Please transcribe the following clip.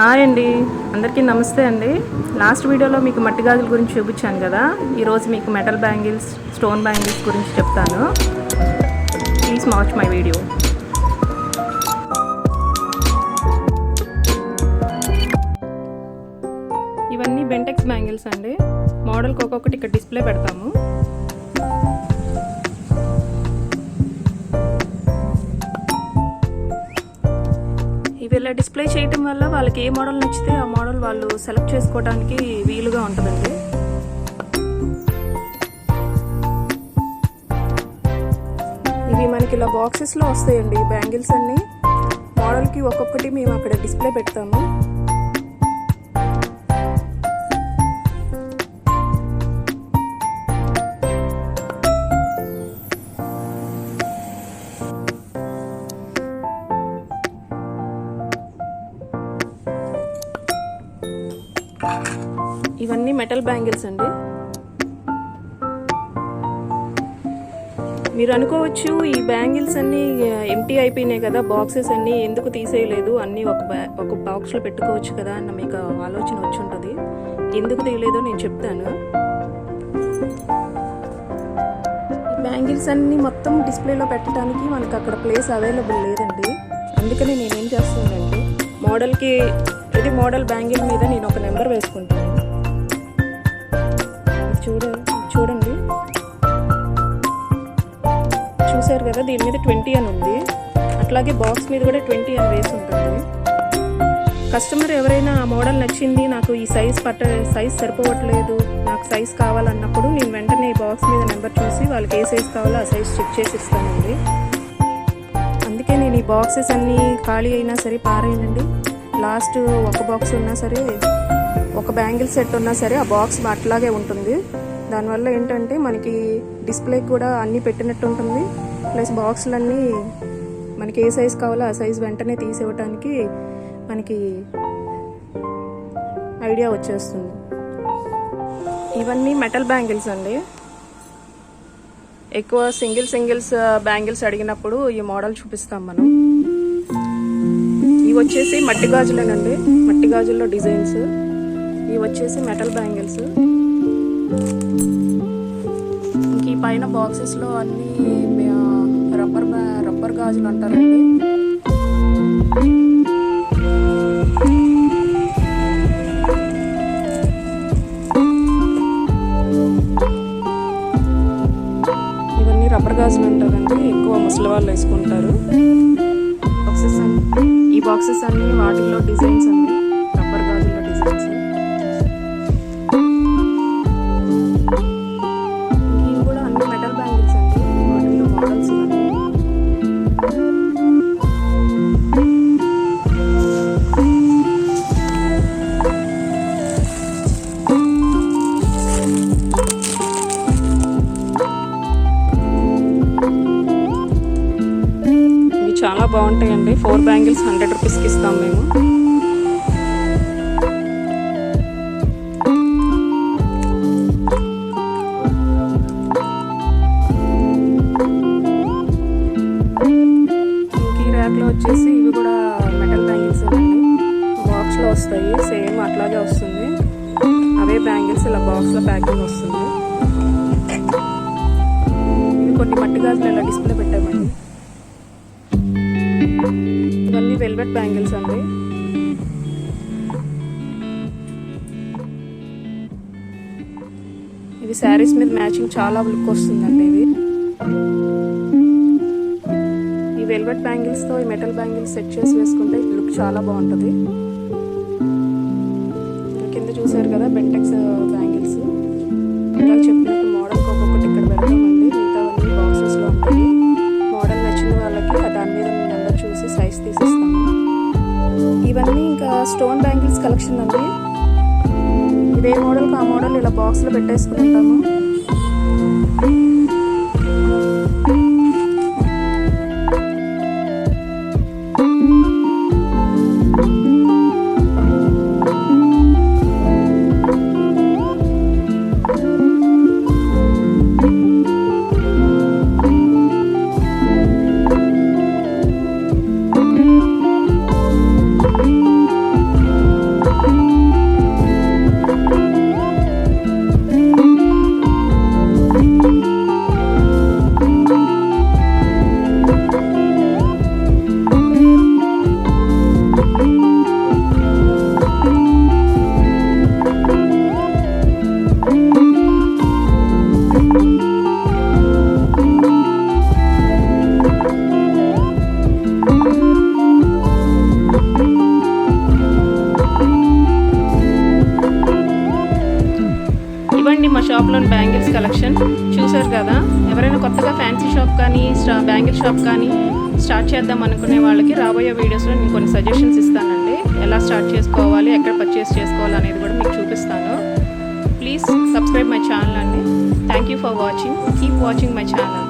Hi అండి. అందరికీ నమస్తే అండి. లాస్ట్ వీడియోలో మీకు మట్టి గాజుల గురించి చూపించాను కదా. ఈరోజు మీకు మెటల్ బ్యాంగిల్స్ స్టోన్ బ్యాంగిల్స్ గురించి చెప్తాను. Please watch my video. ఇవన్నీ బెంటెక్స్ బ్యాంగిల్స్ అండి. మోడల్కి ఒక్కొక్కటి ఇక్కడ డిస్ప్లే పెడతాము. ఇలా డిస్ప్లే చేయటం వల్ల వాళ్ళకి ఏ మోడల్ నచ్చితే ఆ మోడల్ వాళ్ళు సెలెక్ట్ చేసుకోవడానికి వీలుగా ఉంటుందండి. ఇవి మనకి ఇలా బాక్సెస్లో వస్తాయండి. బ్యాంగిల్స్ అన్ని. మోడల్కి ఒక్కొక్కటి మేము అక్కడ డిస్ప్లే పెడతాము. ఇవన్నీ మెటల్ బ్యాంగిల్స్ అండి. మీరు అనుకోవచ్చు ఈ బ్యాంగిల్స్ అన్నీ ఎంటీ అయిపోయినాయి కదా బాక్సెస్ అన్నీ ఎందుకు తీసేయలేదు? అన్నీ ఒక బ్యా ఒక బాక్స్లో పెట్టుకోవచ్చు కదా అన్న మీకు ఆలోచన వచ్చి ఉంటుంది. ఎందుకు తీయలేదో నేను చెప్తాను. బ్యాంగిల్స్ అన్నీ మొత్తం డిస్ప్లేలో పెట్టడానికి మనకు అక్కడ ప్లేస్ అవైలబుల్ లేదండి. అందుకని నేనేం చేస్తున్నానంటే మోడల్కి ఇది మోడల్ బ్యాంగిల్ మీద నేను ఒక నెంబర్ వేసుకుంటాను. చూడ చూడండి. చూసారు కదా దీని మీద ట్వంటీ అని ఉంది. అట్లాగే బాక్స్ మీద కూడా ట్వంటీ అని వేసి ఉంటుంది. కస్టమర్ ఎవరైనా ఆ మోడల్ నచ్చింది నాకు ఈ సైజ్ పట్ట సైజ్ సరిపోవట్లేదు నాకు సైజ్ కావాలన్నప్పుడు నేను వెంటనే ఈ బాక్స్ మీద నెంబర్ చూసి వాళ్ళకి ఏ సైజ్ కావాలో ఆ సైజ్ చెక్ చేసి ఇస్తానండి. అందుకే నేను ఈ బాక్సెస్ అన్నీ ఖాళీ అయినా సరే పారేయనండి లాస్ట్ ఒక బాక్స్ ఉన్నా సరే ఒక బ్యాంగిల్ సెట్ ఉన్నా సరే ఆ బాక్స్ అట్లాగే ఉంటుంది. దానివల్ల ఏంటంటే మనకి డిస్ప్లే కూడా అన్నీ పెట్టినట్టు ఉంటుంది. ప్లస్ బాక్సులన్నీ మనకి ఏ సైజ్ కావాలో ఆ సైజ్ వెంటనే తీసివ్వటానికి మనకి ఐడియా వచ్చేస్తుంది. ఇవన్నీ మెటల్ బ్యాంగిల్స్ అండి. ఎక్కువ సింగిల్ సింగిల్స్ బ్యాంగిల్స్ అడిగినప్పుడు ఈ మోడల్ చూపిస్తాం మనం. ఇవి వచ్చేసి మట్టి గాజులేనండి. మట్టి గాజుల్లో డిజైన్స్. ఇవి వచ్చేసి మెటల్ బ్యాంగిల్స్. ఇంక ఈ పైన బాక్సెస్లో అన్ని రబ్బర్ రబ్బర్ గాజులు అంటారండి. ఇవన్నీ రబ్బర్ గాజులు అంటారండి. ఎక్కువ ముసలి వాళ్ళు వేసుకుంటారు. బాక్సెస్ అన్ని వాటిల్లో డిజైన్స్ అండి బాగుంటాయండి. ఫోర్ బ్యాంగిల్స్ హండ్రెడ్ రూపీస్కి ఇస్తాం మేము. ఈ ర్యాక్లో వచ్చేసి ఇవి కూడా మెటల్ బ్యాంగిల్స్ అండి. బాక్స్లో వస్తాయి. సేమ్ అట్లాగే వస్తుంది. అవే బ్యాంగిల్స్ ఇలా బాక్స్లో ప్యాకింగ్ వస్తుంది. ఇవి కొన్ని మట్టి గాజులు ఇలా డిస్ప్లే పెట్టామండి వెల్వెట్ బ్యాంగిల్స్ అండి. ఇవి శారీస్ మీద మ్యాచింగ్ చాలా లుక్ వస్తుందండి ఇది. ఈ వెల్వెట్ బ్యాంగిల్స్తో ఈ మెటల్ బ్యాంగిల్స్ సెట్ చేసి వేసుకుంటే లుక్ చాలా బాగుంటుంది. కింద చూసారు కదా బెంటెక్స్ బ్యాంగిల్స్. ఇలా చెప్పినట్టు ఇవన్నీ ఇంకా స్టోన్ బ్యాంగిల్స్ కలెక్షన్ అండి. ఇదే మోడల్కి ఆ మోడల్ ఇలా బాక్స్లో పెట్టేసుకుంటాము షాప్లోని బ్యాంగిల్స్ కలెక్షన్ చూసారు కదా? ఎవరైనా కొత్తగా ఫ్యాన్సీ షాప్ కానీ స్టా బ్యాంగిల్ షాప్ కానీ స్టార్ట్ చేద్దాం అనుకునే వాళ్ళకి రాబోయే వీడియోస్లో నేను కొన్ని సజెషన్స్ ఇస్తానండి. ఎలా స్టార్ట్ చేసుకోవాలి ఎక్కడ పర్చేస్ చేసుకోవాలి అనేది కూడా మీకు చూపిస్తాను. ప్లీజ్ సబ్స్క్రైబ్ మై ఛానల్ అండి. Thank you for watching keep watching my channel